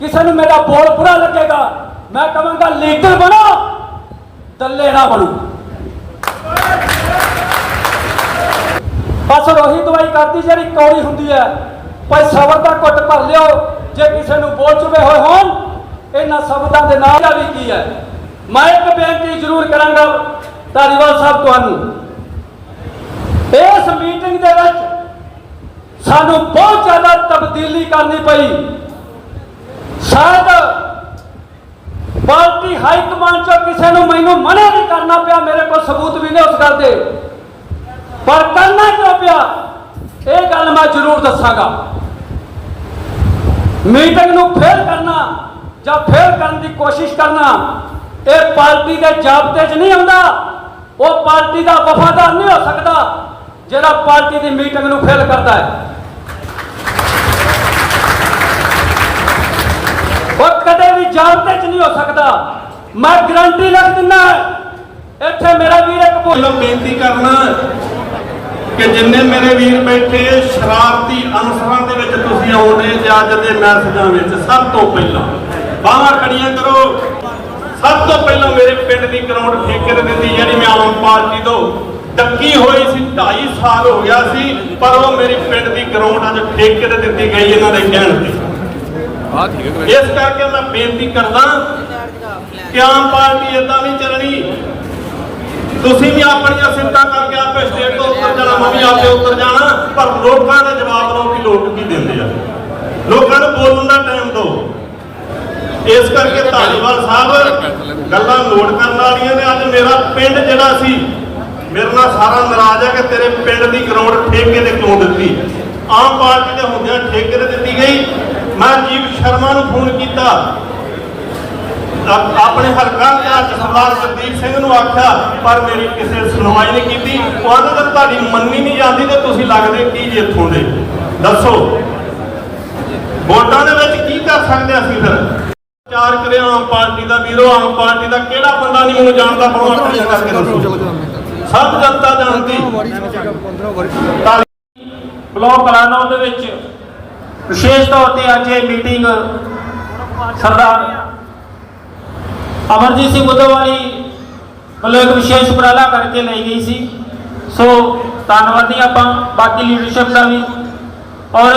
ਕਿਸੇ ਨੂੰ ਮੇਰਾ ਬੋਲ ਬੁਰਾ ਲੱਗੇਗਾ। ਮੈਂ ਕਹਾਂਗਾ, ਲੀਡਰ ਬਣੋ, ਦੱਲੇ ਨਾ ਬਣੋ। ਬਸ ਰੋਹੀ ਦਵਾਈ ਕਰਦੀ ਜਿਹੜੀ ਕੌੜੀ ਹੁੰਦੀ ਹੈ। ਭਾਈ ਸਬਰ ਦਾ ਘੁੱਟ ਭਰ ਲਿਓ। ਜੇ ਕਿਸੇ ਨੂੰ ਬੋਲ ਚੁਵੇ ਹੋਏ ਹੋਣ, ਇਹਨਾਂ ਸ਼ਬਦਾਂ ਦੇ ਨਾਲ ਵੀ ਕੀ ਹੈ। ਮੈਂ ਇੱਕ ਬੇਨਤੀ ਜ਼ਰੂਰ ਕਰਾਂਗਾ ਧਾਰੀਵਾਲ ਸਾਹਿਬ ਤੁਹਾਨੂੰ। ਇਸ ਮੀਟਿੰਗ ਦੇ ਵਿੱਚ ਸਾਨੂੰ ਬਹੁਤ ਜ਼ਿਆਦਾ ਤਬਦੀਲੀ ਕਰਨੀ ਪਈ। ਸ਼ਾਇਦ ਪਾਰਟੀ ਹਾਈ ਕਮਾਂਡ ਚੋਂ ਕਿਸੇ ਨੂੰ ਮੈਨੂੰ ਮਨਾ ਨਹੀਂ ਕਰਨਾ ਪਿਆ, ਮੇਰੇ ਕੋਲ ਸਬੂਤ ਵੀ ਨੇ ਉਸ ਗੱਲ ਦੇ। ਪਰ ਕਰਨਾ ਕਿਉਂ ਪਿਆ? ਇਹ ਗੱਲ ਮੈਂ ਜ਼ਰੂਰ ਦੱਸਾਂਗਾ। ਮੀਟਿੰਗ ਨੂੰ ਫੇਲ ਕਰਨਾ ਜਾਂ ਫੇਲ ਕਰਨ ਦੀ ਕੋਸ਼ਿਸ਼ ਕਰਨਾ, ਇਹ ਪਾਰਟੀ ਦੇ ਜਾਬਤੇ 'ਚ ਨਹੀਂ ਆਉਂਦਾ। ਉਹ ਪਾਰਟੀ ਦਾ ਵਫਾਦਾਰ ਨਹੀਂ ਹੋ ਸਕਦਾ, ਜਿਹੜਾ ਪਾਰਟੀ ਦੀ ਮੀਟਿੰਗ ਨੂੰ ਫੇਲ ਕਰਦਾ ਹੈ ਉਹ ਕਦੇ ਵੀ ਨਹੀਂ ਹੋ ਸਕਦਾ। ਮੈਂ ਗਰੰਟੀ ਲਿਖ ਦਿੰਦਾ ਇੱਥੇ ਮੇਰਾ ਵੀਰ ਇੱਕ ਭੁੱਲ ਬੇਨਤੀ ਕਰਨਾ ਕਿ ਜਿੰਨੇ ਮੇਰੇ ਵੀਰ ਬੈਠੇ, ਸ਼ਰਾਰਤੀ ਅਨਸਰਾਂ ਦੇ ਵਿੱਚ ਤੁਸੀਂ ਆਉਂਦੇ ਤੇ ਅੱਜ ਦੇ ਮੈਸੇਜਾਂ ਵਿੱਚ, ਸਭ ਤੋਂ ਪਹਿਲਾਂ। ਬਾਹਾਂ ਖੜੀਆਂ ਕਰੋ। ਸਭ ਤੋਂ ਪਹਿਲਾਂ ਮੇਰੇ ਪਿੰਡ ਦੀ ਗਰਾਊਂਡ ਠੇਕੇ ਤੇ ਦਿੱਤੀ ਜਿਹੜੀ ਮੈਂ ਆਮ ਪਾਰਟੀ ਤੋਂ। ਡੱਕੀ ਹੋਈ ਸੀ 2.5 ਸਾਲ ਹੋ ਗਿਆ ਸੀ, ਪਰ ਉਹ ਮੇਰੀ ਪਿੰਡ ਦੀ ਗਰਾਊਂਡ ਅੱਜ ਠੇਕੇ ਤੇ ਦਿੱਤੀ ਗਈ, ਇਹਨਾਂ ਦੇ ਕਹਿਣ ਤੇ। ਇਸ ਕਰਕੇ ਮੈਂ ਬੇਨਤੀ ਕਰਦਾ ਕਿ ਆਮ ਪਾਰਟੀ ਇਦਾਂ ਨਹੀਂ ਚੱਲਣੀ। ਤੁਸੀਂ ਵੀ ਆਪਣੀਆਂ ਸਿਫਤਾਂ ਕਰਕੇ ਆਪੇ ਸਟੇਟ ਤੋਂ ਉੱਤਰ ਜਾਣਾ, ਮੈਂ ਵੀ ਆਪੇ ਉੱਤਰ ਜਾਣਾ, ਪਰ ਲੋਕਾਂ ਦੇ ਜਵਾਬ ਦਿਓ ਕਿ ਲੋਕ ਕੀ ਦਿੰਦੇ ਆ। ਲੋਕਾਂ ਨੂੰ ਬੋਲਣ ਦਾ ਟਾਈਮ ਦਿਓ। ਇਸ ਕਰਕੇ ਧਾਲੀਵਾਲ ਸਾਹਿਬ ਗੱਲਾਂ ਨੋਟ ਕਰਨ ਵਾਲੀਆਂ ਨੇ। ਅੱਜ ਮੇਰਾ ਪਿੰਡ ਜਿਹੜਾ ਸੀ, ਮੇਰੇ ਨਾਲ ਸਾਰਾ ਨਾਰਾਜ਼ ਹੈ ਕਿ ਤੇਰੇ ਪਿੰਡ ਦੀ ਗਰਾਊਂਡ ਠੇਕੇ ਤੇ ਕਿਉਂ ਦਿੱਤੀ? ਆਮ ਪਾਰਟੀ ਦੇ ਹੁੰਦਿਆਂ ਠੇਕੇ ਤੇ ਦਿੱਤੀ ਗਈ। ਮੈਂ ਜੀਵ ਸ਼ਰਮਾ ਨੂੰ ਫੋਨ ਕੀਤਾ। ਆਪ- ਆਪਣੇ ਹਲਕਾ ਦੇ ਸਰਦਾਰ ਜਗਦੀਪ ਸਿੰਘ ਨੂੰ ਆਖਿਆ ਪਰ ਮੇਰੀ ਕਿਸੇ ਸੁਣਵਾਈ ਨਹੀਂ ਕੀਤੀ। ਉਹ ਆਂਦੇ ਤਾਂ ਤੁਹਾਡੀ ਮੰਨੀ ਨਹੀਂ ਜਾਂਦੀ ਤੇ ਤੁਸੀਂ ਲੱਗਦੇ ਕੀ ਜੀ ਇੱਥੋਂ ਦੇ? ਦੱਸੋ। ਵੋਟਾਂ ਦੇ ਵਿੱਚ ਕੀ ਕਰ ਸਕਦੇ ਅਸੀਂ ਫਿਰ? ਚਾਰ ਕਰੇ ਆਮ ਪਾਰਟੀ ਦਾ ਵੀਰੋ ਆਮ ਪਾਰਟੀ ਦਾ ਕਿਹੜਾ ਬੰਦਾ ਨਹੀਂ ਮੈਨੂੰ ਜਾਣਦਾ? ਬਹੁਤ ਅੱਖੀਆਂ ਕਰਕੇ ਦੱਸੋ। ਸਭ ਜਨਤਾ ਜਾਣਦੀ। ਬਲਾਕ ਕਲਾਨੌਰ ਦੇ ਵਿੱਚ ਵਿਸ਼ੇਸ਼ ਤੌਰ ਤੇ ਅੱਜ ਇਹ ਮੀਟਿੰਗ ਸਰਦਾਰ ਅਮਰਜੀਤ ਸਿੰਘ ਬੁੱਧਵਾਲੀ ਵੱਲੋਂ ਇੱਕ ਵਿਸ਼ੇਸ਼ ਉਪਰਾਲਾ ਕਰਕੇ ਲਈ ਗਈ ਸੀ। ਸੋ ਧੰਨਵਾਦੀ ਆਪਾਂ, ਬਾਕੀ ਲੀਡਰਸ਼ਿਪ ਦਾ ਵੀ। ਔਰ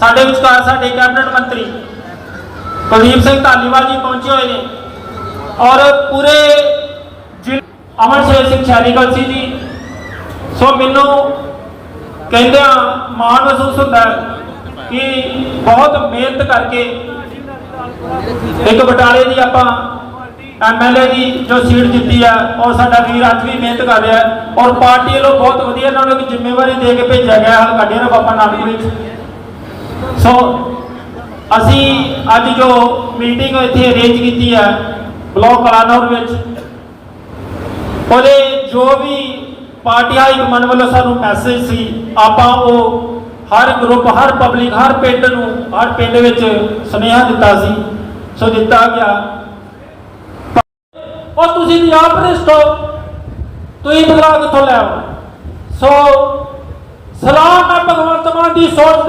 ਸਾਡੇ ਵਿਚਕਾਰ ਸਾਡੇ ਕੈਬਨਿਟ ਮੰਤਰੀ ਕੁਲਦੀਪ ਸਿੰਘ ਧਾਲੀਵਾਲ ਜੀ ਪਹੁੰਚੇ ਹੋਏ ਨੇ। ਔਰ ਪੂਰੇ ਜ਼ਿਲ੍ਹੇ ਅਮਰਸ਼ੇਰ ਸਿੰਘ ਸ਼ੈਰੀਕਲ ਸੀ ਜੀ। ਸੋ ਮੈਨੂੰ ਕਹਿੰਦਿਆਂ ਮਾਣ ਮਹਿਸੂਸ ਹੁੰਦਾ ਕਿ ਬਹੁਤ ਮਿਹਨਤ ਕਰਕੇ ਇੱਕ ਬਟਾਲੇ ਦੀ ਆਪਾਂ ਐਮਐਲਏ ਦੀ ਜੋ ਸੀਟ ਜਿੱਤੀ ਆ ਔਰ ਸਾਡਾ ਵੀਰ ਅੱਜ ਵੀ ਮਿਹਨਤ ਕਰ ਰਿਹਾ ਔਰ ਪਾਰਟੀ ਵੱਲੋਂ ਬਹੁਤ ਵਧੀਆ ਇਹਨਾਂ ਨੂੰ ਇੱਕ ਜ਼ਿੰਮੇਵਾਰੀ ਦੇ ਕੇ ਭੇਜਿਆ ਗਿਆ ਹਲਕਾ ਡੇਰਾ ਬਾਬਾ ਨਾਨਕ ਵਿੱਚ। ਸੋ ਅਸੀਂ ਅੱਜ ਜੋ ਮੀਟਿੰਗ ਇੱਥੇ ਅਰੇਂਜ ਕੀਤੀ ਹੈ, ਬਲਾਕ ਕਲਾਨੌਰ ਵਿੱਚ, ਉਹਦੇ ਜੋ ਵੀ ਪਾਰਟੀ ਹਾਈ ਕਮਾਂਡ ਵੱਲੋਂ ਸਾਨੂੰ ਮੈਸੇਜ ਸੀ, ਆਪਾਂ ਉਹ ਹਰ ਗਰੁੱਪ, ਹਰ ਪਬਲਿਕ ਹਰ ਪਿੰਡ ਨੂੰ, ਹਰ ਪਿੰਡ ਵਿੱਚ ਸੁਨੇਹਾ ਦਿੱਤਾ ਸੀ। ਸੋ ਦਿੱਤਾ ਗਿਆ। ਉਹ ਤੁਸੀਂ ਦੀ ਆਪ ਰਿਸ਼ਤੋ ਤੁਸੀਂ ਬਦਲਾਅ ਕਿੱਥੋਂ ਲੈ ਆਓ? ਸੋ ਸਲਾਮ ਹੈ ਭਗਵੰਤ ਮਾਨ ਦੀ ਸੋਚ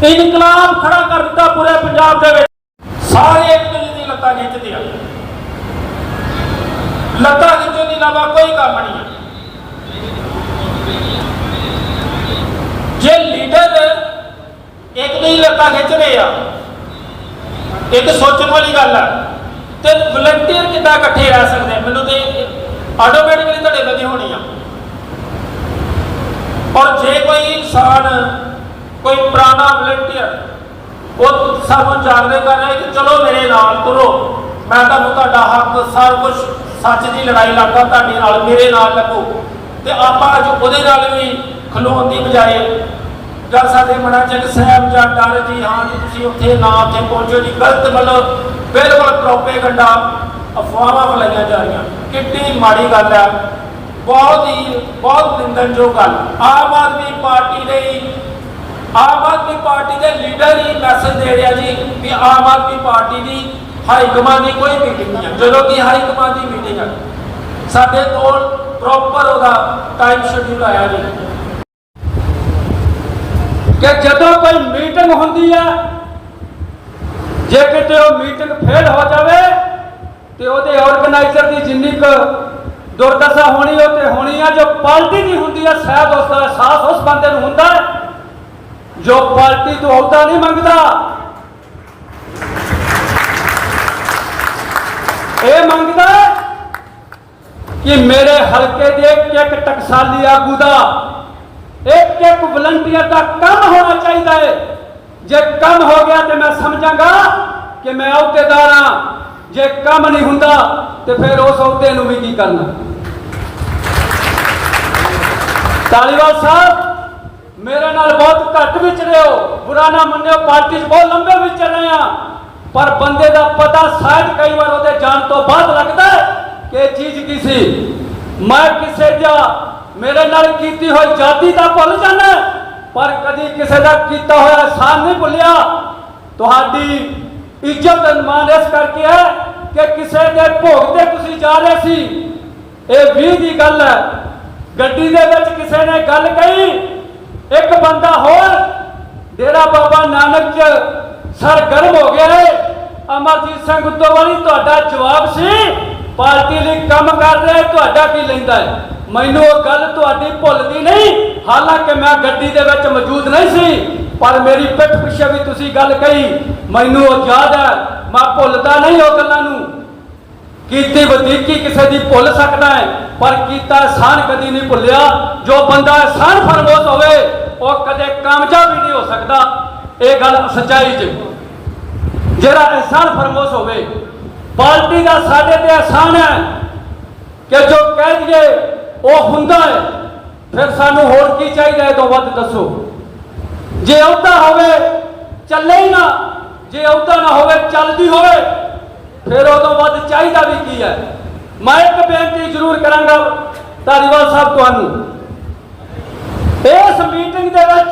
ਤੇ ਇਨਕਲਾਬ ਖੜਾ ਕਰ ਦਿੱਤਾ ਪੂਰੇ ਪੰਜਾਬ ਦੇ ਵਿੱਚ। ਸਾਰੇ ਇੱਕ ਦੂਜੇ ਦੀ ਲੱਤਾਂ ਖਿੱਚਦੇ ਆ। ਲੱਤਾਂ ਖਿੱਚਣ ਦੀ ਇਲਾਵਾ ਕੋਈ ਕੰਮ ਨਹੀਂ ਹੈ ਜੇ ਲੀਡਰ ਇੱਕ ਦੀ ਲੱਤਾਂ ਖਿੱਚ ਰਹੇ ਆ, ਇੱਕ ਸੋਚਣ ਵਾਲੀ ਗੱਲ ਆ, ਤੇ ਵਲੰਟੀਅਰ ਕਿੱਦਾਂ ਇਕੱਠੇ ਰਹਿ ਸਕਦੇ ਮੈਨੂੰ ਤੇ ਆਟੋਮੈਟਿਕਲੀ ਤੁਹਾਡੇ ਵਧੀ ਹੋਣੀ ਆ। ਔਰ ਜੇ ਕੋਈ ਇਨਸਾਨ, ਕੋਈ ਪੁਰਾਣਾ ਵਲੰਟੀਅਰ ਉਹ ਸਾਨੂੰ ਜਾਣਦੇ ਕਰ ਰਿਹਾ ਕਿ ਚਲੋ ਮੇਰੇ ਨਾਲ ਤੁਰੋ, ਮੈਂ ਤੁਹਾਨੂੰ ਤੁਹਾਡਾ ਹੱਕ, ਸਾਰਾ ਕੁਝ ਸੱਚ ਦੀ ਲੜਾਈ ਲੜਦਾ ਤੁਹਾਡੇ ਨਾਲ, ਮੇਰੇ ਨਾਲ ਲੱਗੋ। ਤੇ ਆਪਾਂ ਅੱਜ ਉਹਦੇ ਨਾਲ ਵੀ ਖਲੋਣ ਦੀ ਬਜਾਏ ਜਦ ਸਾਡੇ ਮਨਾਂ ਚੰਗ ਸਾਹਿਬ ਸਹਿਮ ਜਾਂ ਡਰ ਜੀ, ਹਾਂ ਜੀ, ਤੁਸੀਂ ਉੱਥੇ ਨਾ ਉੱਥੇ ਪਹੁੰਚੋ ਜੀ। ਗਲਤ ਮਤਲਬ ਬਿਲਕੁਲ ਪ੍ਰੋਪੇਗੰਡਾ ਅਫਵਾਹਾਂ ਫੈਲਾਈਆਂ ਜਾ ਰਹੀਆਂ। ਕਿੰਨੀ ਮਾੜੀ ਗੱਲ ਹੈ ਬਹੁਤ ਹੀ, ਬਹੁਤ ਨਿੰਦਨਯੋਗ ਗੱਲ। ਆਮ ਆਦਮੀ ਪਾਰਟੀ ਲਈ ਆਮ ਆਦਮੀ ਪਾਰਟੀ ਦੇ ਲੀਡਰ ਹੀ ਮੈਸੇਜ ਦੇ ਰਿਹਾ ਜੀ ਵੀ ਆਮ ਆਦਮੀ ਪਾਰਟੀ ਦੀ ਹਾਈ ਕਮਾਂਡ ਦੀ ਕੋਈ ਮੀਟਿੰਗ ਨਹੀਂ ਹੈ ਜਦੋਂ ਕਿ ਹਾਈ ਕਮਾਂਡ ਦੀ ਮੀਟਿੰਗ ਹੈ ਸਾਡੇ ਕੋਲ ਪ੍ਰੋਪਰ ਉਹਦਾ ਟਾਈਮ ਸ਼ਡਿਊਲ ਆਇਆ ਜੀ। ਕਿ ਜਦੋਂ ਕੋਈ ਮੀਟਿੰਗ ਹੁੰਦੀ ਹੈ ਜੇ ਕਿਤੇ ਉਹ ਮੀਟਿੰਗ ਫੇਲ ਹੋ ਜਾਵੇ ਤੇ ਉਹਦੇ ਆਰਗੇਨਾਈਜ਼ਰ ਦੀ ਜਿੰਨੀ ਕੁ ਦੁਰਦਸ਼ਾ ਹੋਣੀ, ਉਹ ਤੇ ਹੋਣੀ ਆ, ਜੋ ਪਾਰਟੀ ਦੀ ਹੁੰਦੀ ਆ, ਸ਼ਾਇਦ ਉਸ ਦਾ ਅਹਿਸਾਸ ਉਸ ਬੰਦੇ ਨੂੰ ਹੁੰਦਾ ਜੋ ਪਾਰਟੀ ਤੋਂ ਅਹੁਦਾ ਨਹੀਂ ਮੰਗਦਾ। ਇਹ ਮੰਗਦਾ ਕਿ ਮੇਰੇ ਹਲਕੇ ਦੇ ਇੱਕ ਟਕਸਾਲੀ ਆਗੂ ਦਾ ਇੱਕ ਇੱਕ ਵਲੰਟੀਅਰ ਦਾ ਕੰਮ ਹੋਣਾ ਚਾਹੀਦਾ ਹੈ ਜੇ ਕੰਮ ਹੋ ਗਿਆ ਤੇ ਮੈਂ ਸਮਝਾਂਗਾ ਕਿ ਮੈਂ ਅਹੁਦੇਦਾਰ ਹਾਂ। ਜੇ ਕੰਮ ਨਹੀਂ ਹੁੰਦਾ ਤੇ ਫਿਰ ਉਸ ਅਹੁਦੇ ਨੂੰ ਵੀ ਕੀ ਕਰਨਾ? ਤਾਲੀਵਾਲ ਸਾਹਿਬ, ਮੇਰੇ ਨਾਲ ਬਹੁਤ ਘੱਟ ਵਿਚਰੇ ਹੋ। ਬੁਰਾ ਨਾ ਮੰਨਿਓ, ਪਾਰਟੀ 'ਚ ਬਹੁਤ ਲੰਬੇ ਵਿਚਰੇ ਆ। ਪਰ ਬੰਦੇ ਦਾ ਪਤਾ ਸ਼ਾਇਦ ਕਈ ਵਾਰ ਉਹਦੇ ਜਾਣ ਤੋਂ ਬਾਅਦ ਲੱਗਦਾ ਹੈ ਕਿ ਇਹ ਚੀਜ਼ ਕੀ ਸੀ? ਮੈਂ ਕਿਸੇ ਦਾ ਮੇਰੇ ਨਾਲ ਕੀਤੀ ਹੋਈ ਜਾਤੀ ਦਾ ਭੁੱਲ ਜਾਣਾ ਪਰ ਕਦੀ ਕਿਸੇ ਦਾ ਕੀਤਾ ਹੋਇਆ ਅਹਿਸਾਨ ਨਹੀਂ ਭੁੱਲਿਆ। ਤੁਹਾਡੀ ਇੱਜ਼ਤ ਅਨਮਾਨ ਇਸ ਕਰਕੇ ਹੈ ਕਿ ਕਿਸੇ ਦੇ ਭੋਗ ਤੇ ਤੁਸੀਂ ਜਾ ਰਹੇ ਸੀ। ਇਹ ਵੀ ਦੀ ਗੱਲ ਹੈ। ਗੱਡੀ ਦੇ ਵਿੱਚ ਕਿਸੇ ਨੇ ਗੱਲ ਕਹੀ, ਇੱਕ ਬੰਦਾ ਹੋਰ, ਡੇਰਾ ਬਾਬਾ ਨਾਨਕ ਚ ਸਰਗਰਮ ਹੋ ਗਿਆ ਹੈ ਅਮਰਜੀਤ ਸਿੰਘ ਉੱਤੋਵਾਲੀ ਤੁਹਾਡਾ ਜਵਾਬ ਸੀ, ਪਾਰਟੀ ਲਈ ਕੰਮ ਕਰ ਰਿਹਾ ਤੁਹਾਡਾ ਕੀ ਲੈਂਦਾ ਹੈ ਮੈਨੂੰ ਉਹ ਗੱਲ ਤੁਹਾਡੀ ਭੁੱਲਦੀ ਨਹੀਂ। ਹਾਲਾਂਕਿ ਮੈਂ ਗੱਡੀ ਦੇ ਵਿੱਚ ਮੌਜੂਦ ਨਹੀਂ ਸੀ, ਪਰ ਮੇਰੀ ਪਿੱਠ ਪਿੱਛੇ ਵੀ ਤੁਸੀਂ ਗੱਲ ਕਹੀ। ਮੈਨੂੰ ਉਹ ਯਾਦ ਹੈ, ਮੈਂ ਭੁੱਲਦਾ ਨਹੀਂ ਉਹ ਗੱਲਾਂ ਨੂੰ। ਕੀਤੀ ਵਧੀਕੀ ਕਿਸੇ ਦੀ ਭੁੱਲ ਸਕਦਾ ਹੈ, ਪਰ ਕੀਤਾ ਅਹਿਸਾਨ ਕਦੀ ਨਹੀਂ ਭੁੱਲਿਆ। ਜੋ ਬੰਦਾ ਅਹਿਸਾਨ ਫਰਮੋਸ਼ ਹੋਵੇ, ਉਹ ਕਦੇ ਕਾਮਯਾਬ ਵੀ ਨਹੀਂ ਹੋ ਸਕਦਾ। ਇਹ ਗੱਲ ਸੱਚਾਈ 'ਚ ਜਿਹੜਾ ਅਹਿਸਾਨ ਫਰਮੋਸ਼ ਹੋਵੇ, ਪਾਰਟੀ ਦਾ ਸਾਡੇ ਤੇ ਅਹਿਸਾਨ ਹੈ ਕਿ ਜੋ ਕਹਿ ਦਈਏ ਉਹ ਹੁੰਦਾ ਹੈ। ਫਿਰ ਸਾਨੂੰ ਹੋਰ ਕੀ ਚਾਹੀਦਾ ਹੈ ਤੋਂ ਵੱਧ ਦੱਸੋ। ਜੇ ਅਹੁਦਾ ਹੋਵੇ, ਚੱਲੇ ਹੀ ਨਾ। ਜੇ ਅਹੁਦਾ ਨਾ ਹੋਵੇ, ਚੱਲਦੀ ਹੋਵੇ, ਫਿਰ ਉਹ ਤੋਂ ਵੱਧ ਚਾਹੀਦਾ ਵੀ ਕੀ ਹੈ। ਮੈਂ ਇੱਕ ਬੇਨਤੀ ਜ਼ਰੂਰ ਕਰਾਂਗਾ ਧਾਰੀਵਾਲ ਸਾਹਿਬ ਤੁਹਾਨੂੰ। ਇਸ ਮੀਟਿੰਗ ਦੇ ਵਿੱਚ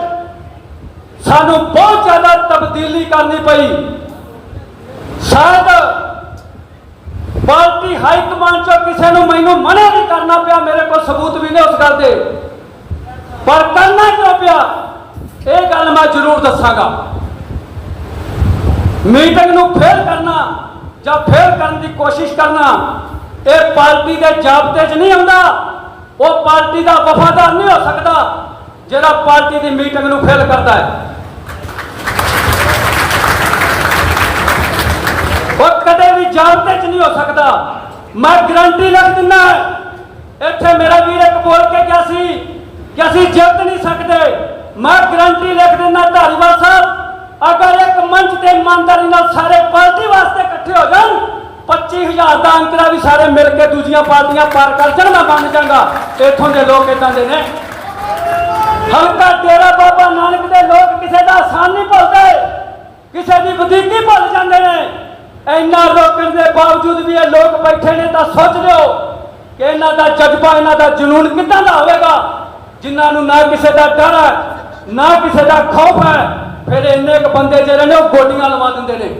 ਸਾਨੂੰ ਬਹੁਤ ਜ਼ਿਆਦਾ ਤਬਦੀਲੀ ਕਰਨੀ ਪਈ। ਸ਼ਾਇਦ ਪਾਰਟੀ ਹਾਈ ਕਮਾਂਡ ਚੋਂ ਕਿਸੇ ਨੂੰ ਮੈਨੂੰ ਮਨਾ ਨਹੀਂ ਕਰਨਾ ਪਿਆ, ਮੇਰੇ ਕੋਲ ਸਬੂਤ ਵੀ ਨੇ ਉਸ ਗੱਲ ਦੇ। ਪਰ ਕਰਨਾ ਕਿਉਂ ਪਿਆ? ਇਹ ਗੱਲ ਮੈਂ ਜ਼ਰੂਰ ਦੱਸਾਂਗਾ। ਮੀਟਿੰਗ ਨੂੰ ਫੇਲ ਕਰਨਾ ਜਾਂ ਫੇਲ ਕਰਨ ਦੀ ਕੋਸ਼ਿਸ਼ ਕਰਨਾ, ਇਹ ਪਾਰਟੀ ਦੇ ਜਾਬਤੇ 'ਚ ਨਹੀਂ ਆਉਂਦਾ। ਉਹ ਪਾਰਟੀ ਦਾ ਵਫਾਦਾਰ ਨਹੀਂ ਹੋ ਸਕਦਾ ਜਿਹੜਾ ਪਾਰਟੀ ਦੀ ਮੀਟਿੰਗ ਨੂੰ ਫੇਲ ਕਰਦਾ ਹੈ ਉਹ ਕਦੇ ਵੀ 'ਚ ਨਹੀਂ ਹੋ ਸਕਦਾ। ਮੈਂ ਗਰੰਟੀ ਲਿਖ ਦਿੰਦਾ ਇੱਥੇ ਮੇਰਾ ਵੀਰ ਇੱਕ ਬੋਲ ਕੇ ਗਿਆ ਸੀ ਕਿ ਅਸੀਂ ਜਿੱਤ ਨਹੀਂ ਸਕਦੇ। ਮੈਂ ਗਰੰਟੀ ਲਿਖ ਦਿੰਦਾ ਧਾਰੀਵਾਲ ਸਾਹਿਬ, ਅਗਰ ਇੱਕ ਮੰਚ ਤੇ ਇਮਾਨਦਾਰੀ ਨਾਲ ਸਾਰੇ ਪਾਰਟੀ ਵਾਸਤੇ ਇਕੱਠੇ ਹੋ ਜਾਣ 25000 ਦਾ ਅੰਕੜਾ ਵੀ ਸਾਰੇ ਮਿਲ ਕੇ ਦੂਜੀਆਂ ਪਾਰਟੀਆਂ ਪਾਰ ਕਰ ਜਾਣ, ਮੈਂ ਮੰਨ ਜਾਗਾ ਇੱਥੋਂ ਦੇ ਲੋਕ ਇਦਾਂ ਦੇ ਨੇ। ਹਲਕਾ ਡੇਰਾ ਬਾਬਾ ਨਾਨਕ ਦੇ ਲੋਕ ਕਿਸੇ ਦਾ ਆਸਾਨ ਨਹੀਂ ਭੁੱਲਦੇ। ਕਿਸੇ ਦੀ ਵਧੀਕੀ ਭੁੱਲ ਜਾਂਦੇ ਨੇ। ਇੰਨਾ ਰੋਕਣ ਦੇ ਬਾਵਜੂਦ ਵੀ ਇਹ ਲੋਕ ਬੈਠੇ ਨੇ ਤਾਂ ਸੋਚ ਲਿਓ ਕਿ ਇਹਨਾਂ ਦਾ ਜਜ਼ਬਾ, ਇਹਨਾਂ ਦਾ ਜਨੂਨ ਕਿੱਦਾਂ ਦਾ ਹੋਵੇਗਾ? ਜਿਨ੍ਹਾਂ ਨੂੰ ਨਾ ਕਿਸੇ ਦਾ ਡਰ ਹੈ, ਨਾ ਕਿਸੇ ਦਾ ਖੌਫ ਹੈ, ਫਿਰ ਇੰਨੇ ਕੁ ਬੰਦੇ ਜਿਹੜੇ ਨੇ ਉਹ ਗੋਡੀਆਂ ਲਵਾ ਦਿੰਦੇ ਨੇ।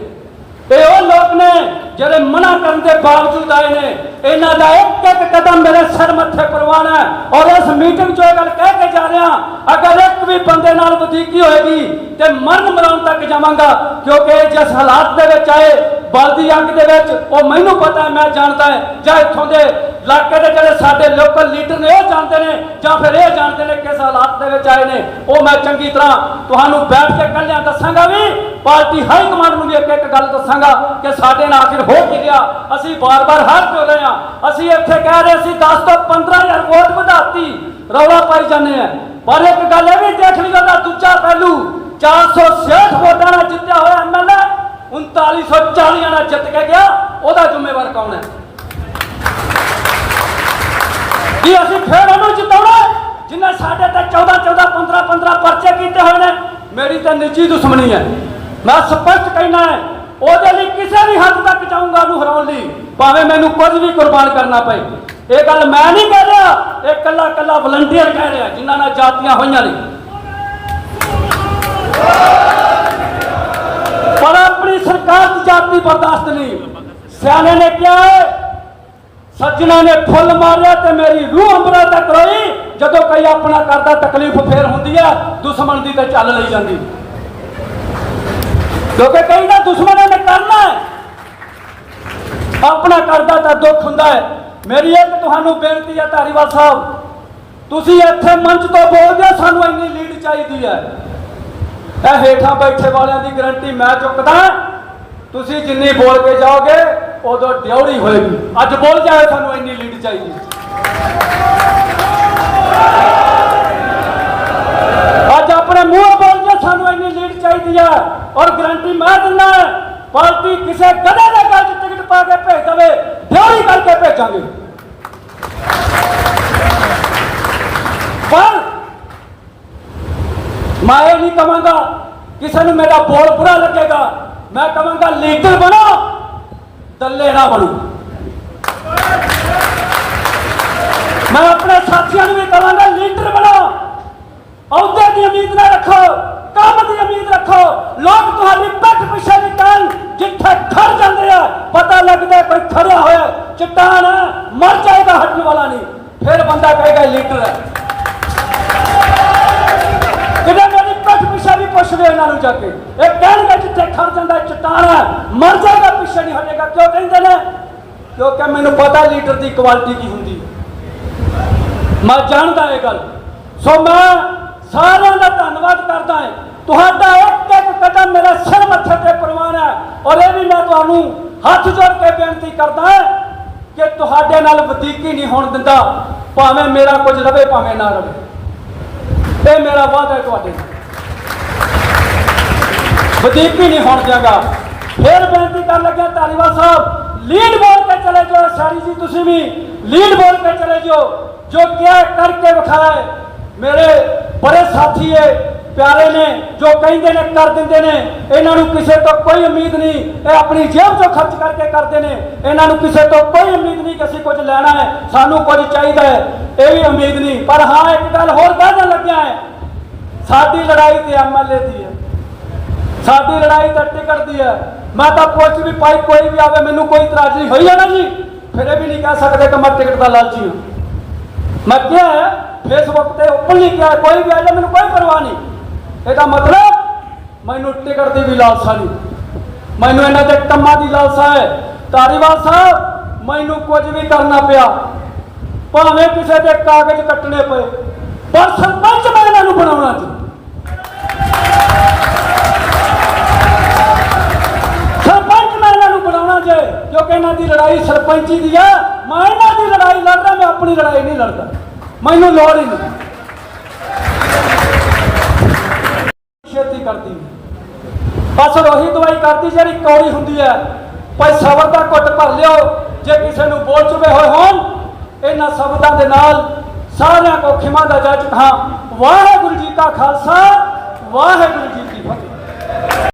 ਇਹ ਉਹ ਲੋਕ ਨੇ ਜਿਹੜੇ ਮਨਾ ਕਰਨ ਦੇ ਬਾਵਜੂਦ ਆਏ ਨੇ, ਇਹਨਾਂ ਦਾ ਇੱਕ ਇੱਕ ਕਦਮ ਮੇਰੇ ਸਿਰ ਮੱਥੇ ਪ੍ਰਵਾਨ ਹੈ ਔਰ ਇਸ ਮੀਟਿੰਗ 'ਚ ਇਹ ਗੱਲ ਕਹਿ ਕੇ ਜਾ ਰਿਹਾ ਅਗਰ ਇੱਕ ਵੀ ਬੰਦੇ ਨਾਲ ਵਧੀਕੀ ਹੋਏਗੀ ਤੇ ਮਰਨ ਮਰਾਉਣ ਤੱਕ ਜਾਵਾਂਗਾ, ਕਿਉਂਕਿ ਜਿਸ ਹਾਲਾਤ ਦੇ ਵਿੱਚ ਆਏ ਬਲਦੀ ਅੰਗ ਦੇ ਵਿੱਚ, ਉਹ ਮੈਨੂੰ ਪਤਾ ਮੈਂ ਜਾਣਦਾ ਹੈ। ਜਾਂ ਇੱਥੋਂ ਦੇ ਇਲਾਕੇ ਦੇ ਜਿਹੜੇ ਸਾਡੇ ਲੋਕਲ ਲੀਡਰ ਨੇ, ਉਹ ਜਾਣਦੇ ਨੇ, ਜਾਂ ਫਿਰ ਇਹ ਜਾਣਦੇ ਨੇ ਕਿਸ ਹਾਲਾਤ ਦੇ ਵਿੱਚ ਆਏ ਨੇ। ਉਹ ਮੈਂ ਚੰਗੀ ਤਰ੍ਹਾਂ ਤੁਹਾਨੂੰ ਬੈਠ ਕੇ ਕੱਲਿਆਂ ਦੱਸਾਂਗਾ ਵੀ, ਪਾਰਟੀ ਹਾਈ ਕਮਾਂਡ ਨੂੰ ਵੀ ਇੱਕ ਇੱਕ ਗੱਲ ਦੱਸਾਂਗਾ ਕਿ ਸਾਡੇ ਨਾਲ ਆਖਿਰ ਹੋ ਕੀ ਗਿਆ। ਅਸੀਂ ਬਾਰ-ਬਾਰ ਹਰ ਕਿਉਂ ਰਹੇ ਹਾਂ। ਅਸੀਂ ਇੱਥੇ ਕਹਿ ਰਹੇ ਸੀ 10 ਤੋਂ 15000 ਵੋਟ ਵਧਾਤੀ, ਰੌਲਾ ਪਾਈ ਜਾਂਦੇ ਆ ਪਰ ਇੱਕ ਗੱਲ ਇਹ ਵੀ ਦੇਖ ਲਿਓ ਦਾ ਦੂਜਾ ਪਹਿਲੂ 466 ਵੋਟਾਂ ਨਾਲ ਜਿੱਤਿਆ ਹੋਇਆ ਐਮਐਲਏ 3940 ਨਾਲ ਜਿੱਤ ਕੇ ਗਿਆ, ਉਹਦਾ ਜ਼ਿੰਮੇਵਾਰ ਕੌਣ ਹੈ? ਕੀ ਅਸੀਂ ਫੇਰ ਉਹਨੂੰ ਜਿਤਾਉਣਾ ਜਿਨ੍ਹਾਂ ਸਾਡੇ ਤੇ 14 14 15 15 ਪਰਚੇ ਕੀਤੇ ਹੋਏ ਨੇ, ਮੇਰੀ ਤਾਂ ਨਿੱਜੀ ਦੁਸ਼ਮਣੀ ਹੈ। ਮੈਂ ਸਪਸ਼ਟ ਕਹਿਣਾ ਹੈ, ਉਹਦੇ ਲਈ ਕਿਸੇ ਵੀ ਹੱਦ ਤੱਕ ਜਾਊਂਗਾ ਉਹਨੂੰ ਹਰਾਉਣ ਲਈ, ਭਾਵੇਂ ਮੈਨੂੰ ਕੁਝ ਵੀ ਕੁਰਬਾਨ ਕਰਨਾ ਪਏ। ਇਹ ਗੱਲ ਮੈਂ ਨਹੀਂ ਕਹਿ ਰਿਹਾ, ਇਹ ਕੱਲਾ ਕੱਲਾ ਵਲੰਟੀਅਰ ਕਹਿ ਰਿਹਾ, ਜਿਨ੍ਹਾਂ ਨਾਲ ਜਾਤੀਆਂ ਹੋਈਆਂ ਨੇ। ਪਰ ਆਪਣੀ ਸਰਕਾਰ ਦੀ ਜਾਤੀ ਬਰਦਾਸ਼ਤ ਨਹੀਂ ਸਿਆਣੇ ਨੇ ਕਿਹਾ ਸੱਜਣਾ ਨੇ ਫੁੱਲ ਮਾਰਿਆ ਤੇ ਮੇਰੀ ਰੂਹ ਅੰਬਰਾਂ ਤੱਕ ਰੋਈ। ਜਦੋਂ ਕੋਈ ਆਪਣਾ ਕਰਦਾ ਤਕਲੀਫ ਫੇਰ ਹੁੰਦੀ ਆ ਦੁਸ਼ਮਣ ਦੀ ਤੇ ਚੱਲ ਲਈ ਜਾਂਦੀ। ਕਿਉਂਕਿ ਕਈ ਦਾ ਨੇ ਕਰ ਆਪਣਾ ਕਰਦਾ ਤਾਂ ਦੁੱਖ ਹੁੰਦਾ ਹੈ। ਮੇਰੀ ਇੱਕ ਤੁਹਾਨੂੰ ਬੇਨਤੀ ਹੈ ਧਾਰੀਵਾਲ ਸਾਹਿਬ ਤੁਸੀਂ ਇੱਥੇ ਮੰਚ ਤੋਂ ਬੋਲਦੇ ਹੋ, ਸਾਨੂੰ ਇੰਨੀ ਲੀਡ ਚਾਹੀਦੀ ਹੈ। ਇਹ ਹੇਠਾਂ ਬੈਠੇ ਵਾਲਿਆਂ ਦੀ ਗਰੰਟੀ ਮੈਂ ਚੁੱਕਦਾ। ਤੁਸੀਂ ਜਿੰਨੀ ਬੋਲ ਕੇ ਜਾਓਗੇ, ਉਦੋਂ ਡਿਉੜੀ ਹੋਏਗੀ। ਅੱਜ ਬੋਲ ਜਾਏ ਸਾਨੂੰ, ਇੰਨੀ ਲੀਡ ਚਾਹੀਦੀ ਅੱਜ ਆਪਣੇ ਮੂੰਹ ਬੋਲ ਕੇ ਸਾਨੂੰ ਇੰਨੀ ਲੀਡ ਚਾਹੀਦੀ ਹੈ ਔਰ ਗਰੰਟੀ ਮੈਂ ਦਿੰਦਾ ਪਾਰਟੀ ਕਿਸੇ ਗਧੇ ਦੇ ਗੱਲ 'ਚ ਟਿਕਟ ਪਾ ਕੇ ਭੇਜ ਦੇਵੇ ਡਿਉੜੀ ਕਰਕੇ ਭੇਜਾਂਗੇ ਪਰ ਮੈਂ ਇਹ ਨਹੀਂ ਕਹਾਂਗਾ ਕਿਸੇ ਨੂੰ ਮੇਰਾ ਬੋਲ ਬੁਰਾ ਲੱਗੇਗਾ। ਮੈਂ ਕਹਾਂਗਾ ਲੀਡਰ ਬਣੋ ਦੱਲੇ ਨਾ ਬਣੋ। ਮੈਂ ਆਪਣੇ ਸਾਥੀਆਂ ਨੂੰ ਵੀ ਕਹਾਂਗਾ ਲੀਡਰ ਬਣੋ। ਅਹੁਦੇ ਦੀ ਉਮੀਦ ਨਾ ਰੱਖੋ ਕੰਮ ਦੀ ਉਮੀਦ ਰੱਖੋ। ਲੋਕ ਤੁਹਾਡੀ ਪਿੱਠ ਪਿੱਛੇ ਦੀ ਕਹਿਣ ਜਿੱਥੇ ਖੜ ਜਾਂਦੇ ਆ ਪਤਾ ਲੱਗਦਾ ਕੋਈ ਖੜਿਆ ਹੋਇਆ। ਚਟਾਨ ਹੈ, ਮਰ ਜਾਏਗਾ ਹਟਣ ਵਾਲਾ ਨਹੀਂ। ਫਿਰ ਬੰਦਾ ਕਹੇਗਾ ਲੀਡਰ ਹੈ। ਜਾ ਕੇ। ਇਹ ਕਹਿਣਗੇ ਜਿੱਥੇ ਖੜ ਜਾਂਦਾ ਚਟਾਨ ਮਰ ਜਾਏਗਾ, ਪਿੱਛੇ ਨਹੀਂ ਹਟੇਗਾ। ਕਿਉਂ ਕਹਿੰਦੇ ਨੇ? ਕਿਉਂਕਿ ਮੈਨੂੰ ਪਤਾ ਲੀਡਰ ਦੀ ਕੁਆਲਿਟੀ ਕੀ ਹੁੰਦੀ। ਮੈਂ ਜਾਣਦਾ ਇਹ ਗੱਲ। ਸੋ ਮੈਂ ਸਾਰਿਆਂ ਦਾ ਧੰਨਵਾਦ ਕਰਦਾ ਹਾਂ। ਤੁਹਾਡਾ ਇੱਕ ਇੱਕ ਕਦਮ ਮੇਰੇ ਸਿਰ ਮੱਥੇ ਤੇ ਪ੍ਰਵਾਨ ਹੈ। ਔਰ ਇਹ ਵੀ ਮੈਂ ਤੁਹਾਨੂੰ ਹੱਥ ਜੋੜ ਕੇ ਬੇਨਤੀ ਕਰਦਾ ਕਿ ਤੁਹਾਡੇ ਨਾਲ ਵਧੀਕੀ ਨਹੀਂ ਹੋਣ ਦਿੰਦਾ। ਭਾਵੇਂ ਮੇਰਾ ਕੁਝ ਰਵੇ, ਭਾਵੇਂ ਨਾ ਰਵੇ। ਇਹ ਮੇਰਾ ਵਾਅਦਾ ਹੈ ਤੁਹਾਡੇ ਨਾਲ। ਵਧੀਕੀ ਨਹੀਂ ਹੋਣ ਦਿਆਂਗਾ। ਫਿਰ ਬੇਨਤੀ ਕਰਨ ਲੱਗਿਆ ਧਾਲੀਵਾਲ ਸਾਹਿਬ, ਲੀਡ ਬੋਲ ਕੇ ਚਲੇ ਜਾਓ ਸਾਰੀ ਜੀ ਤੁਸੀਂ ਵੀ। ਲੀਡ ਬੋਲ ਕੇ ਚਲੇ ਜਾਓ। ਜੋ ਕਿਹਾ ਕਰਕੇ ਵਿਖਾਇਆ ਮੇਰੇ ਬੜੇ ਸਾਥੀ ਏ ਪਿਆਰੇ ਨੇ, ਜੋ ਕਹਿੰਦੇ ਨੇ, ਕਰ ਦਿੰਦੇ ਨੇ। ਇਹਨਾਂ ਨੂੰ ਕਿਸੇ ਤੋਂ ਕੋਈ ਉਮੀਦ ਨਹੀਂ। ਇਹ ਆਪਣੀ ਜੇਬ ਚੋਂ ਖਰਚ ਕਰਕੇ ਕਰਦੇ ਨੇ। ਇਹਨਾਂ ਨੂੰ ਕਿਸੇ ਤੋਂ ਕੋਈ ਉਮੀਦ ਨਹੀਂ ਕਿ ਅਸੀਂ ਕੁਝ ਲੈਣਾ ਹੈ। ਸਾਨੂੰ ਕੁਝ ਚਾਹੀਦਾ ਹੈ। ਇਹ ਵੀ ਉਮੀਦ ਨਹੀਂ। ਪਰ ਹਾਂ, ਇੱਕ ਗੱਲ ਹੋਰ ਕਹਿਣ ਲੱਗਿਆ ਹੈ। ਸਾਡੀ ਲੜਾਈ ਤੇ ਐਮਐਲਏ ਦੀ ਹੈ। ਸਾਡੀ ਲੜਾਈ ਤਾਂ ਟਿਕਟ ਦੀ ਹੈ। ਮੈਂ ਤਾਂ ਪੁੱਛ ਵੀ ਪਾਈ ਕੋਈ ਵੀ ਆਵੇ, ਮੈਨੂੰ ਕੋਈ ਇਤਰਾਜ਼ ਨਹੀਂ ਹੋਈ ਹੈ ਨਾ ਜੀ? ਫਿਰ ਇਹ ਵੀ ਨਹੀਂ ਕਹਿ ਸਕਦੇ ਕਿ ਮੈਂ ਟਿਕਟ ਦਾ ਲਾਲਚੀ ਹਾਂ। ਮੈਂ ਕਿਹਾ ਫੇਸਬੁੱਕ ਤੇ ਓਪਨਲੀ ਕਿਹਾ, ਕੋਈ ਵੀ ਆ ਜਾਏ ਮੈਨੂੰ ਕੋਈ ਪਰਵਾਹ ਨਹੀਂ। ਇਹਦਾ ਮਤਲਬ, ਮੈਨੂੰ ਟਿਕਟ ਦੀ ਵੀ ਲਾਲਸਾ ਨਹੀਂ। ਮੈਨੂੰ ਇਹਨਾਂ ਦੇ ਕੰਮਾਂ ਦੀ ਲਾਲਸਾ ਹੈ। ਧਾਰੀਵਾਲ ਸਾਹਿਬ, ਮੈਨੂੰ ਕੁਝ ਵੀ ਕਰਨਾ ਪਿਆ। ਭਾਵੇਂ ਕਿਸੇ ਦੇ ਕਾਗਜ਼ ਕੱਟਣੇ ਪਏ। ਪਰ ਸਰਪੰਚ ਮੈਂ ਇਹਨਾਂ ਨੂੰ ਬਣਾਉਣਾ ਜੀ। ਜੇ ਇਹਨਾਂ ਦੀ ਲੜਾਈ ਸਰਪੰਚੀ ਦੀ ਆ। ਮੈਂ ਇਹਨਾਂ ਦੀ ਲੜਾਈ ਲੜ ਮੈਂ ਆਪਣੀ ਲੜਾਈ ਨਹੀਂ ਲੜਦਾ। ਮੈਨੂੰ ਲੋੜ ਹੀ ਨਹੀਂ। ਛੇਤੀ ਕਰਦੀ। ਬਸ ਉਹੀ ਦਵਾਈ ਕਰਦੀ ਜਿਹੜੀ ਕੌੜੀ ਹੁੰਦੀ ਹੈ। ਭਾਈ ਸਬਰ ਦਾ ਘੁੱਟ ਭਰ ਲਿਓ। ਜੇ ਕਿਸੇ ਨੂੰ ਬੋਲ ਚੁਬੇ ਹੋਏ ਹੋਣ, ਇਹਨਾਂ ਸ਼ਬਦਾਂ ਦੇ ਨਾਲ ਸਾਰਿਆਂ ਕੋ ਖਿਮਾ ਦਾ ਜਾਚਕ ਹਾਂ, ਵਾਹਿਗੁਰੂ ਜੀ ਕਾ ਖਾਲਸਾ, ਵਾਹਿਗੁਰੂ ਜੀ ਕੀ ਫਤਿਹ।